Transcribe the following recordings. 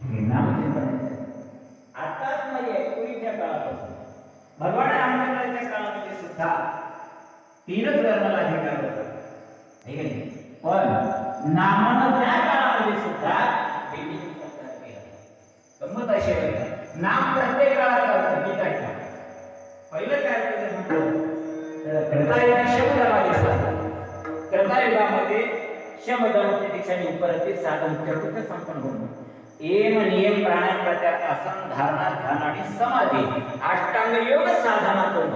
हे नामचिंतनाचे आताच नाहीये पूर्वीच्या काळापासून. भगवान आंबेडकरांच्या काळामध्ये सुद्धा तीनच धर्माला अधिकार होता? पण नामानं त्या काळामध्ये सुद्धा गंमत अशी आहे. नाम प्रत्येक काळात चालतं मी काय. पहिलं काय म्हणतो तर कृतायुगी शब्दराजे साधन कृतायुगामध्ये शब्द ठिकाणी उपरती साधन चतुर्थ संपन्न होणं. एम नियम प्राणायाम प्रत्यार आसन धारणा ध्यान आणि समाधी अष्टांग योग साधना करून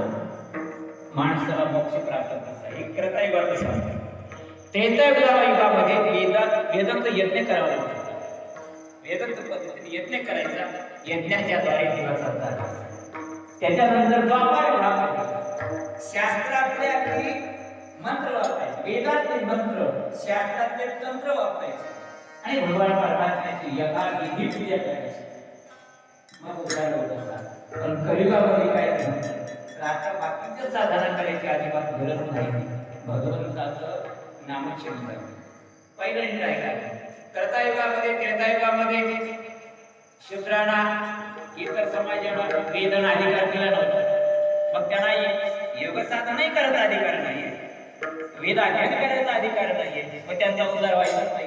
माणसाला मोक्ष प्राप्त करता हे सांगतो सांगतं त्रेतायुगा युगामध्ये वेदांत वेदांत यज्ञ करावा लागतो. वेदांत पद्धतीने यज्ञ करायचा यज्ञाच्या द्वारे दिवस जातात त्याच्यानंतर द्वापार युगामध्ये शास्त्रातले आपली मंत्र वापरायचे. वेदातले मंत्र शास्त्रातले तंत्र वापरायचे. आणि भगवान परमात्म्याची यथा विधी पूजा करायची. मग उद्धार होत पण कलियुगामध्ये काय झालं? तर आता बाकीच्या साधना करायची अजिबात गरज नाही. भगवंताचं नामचिंतन पहिल्यांदा राहिला. काय कर्तायुगामध्ये त्रेतायुगामध्ये शूद्रांना इतर समाजाला वेदना अधिकार दिला नव्हता. मग त्यांना योग साधनही करता अधिकार नाही वेद अध्ययन करायचा अधिकार नाहीये. मग त्यांचा उद्धार व्हायचाच नाही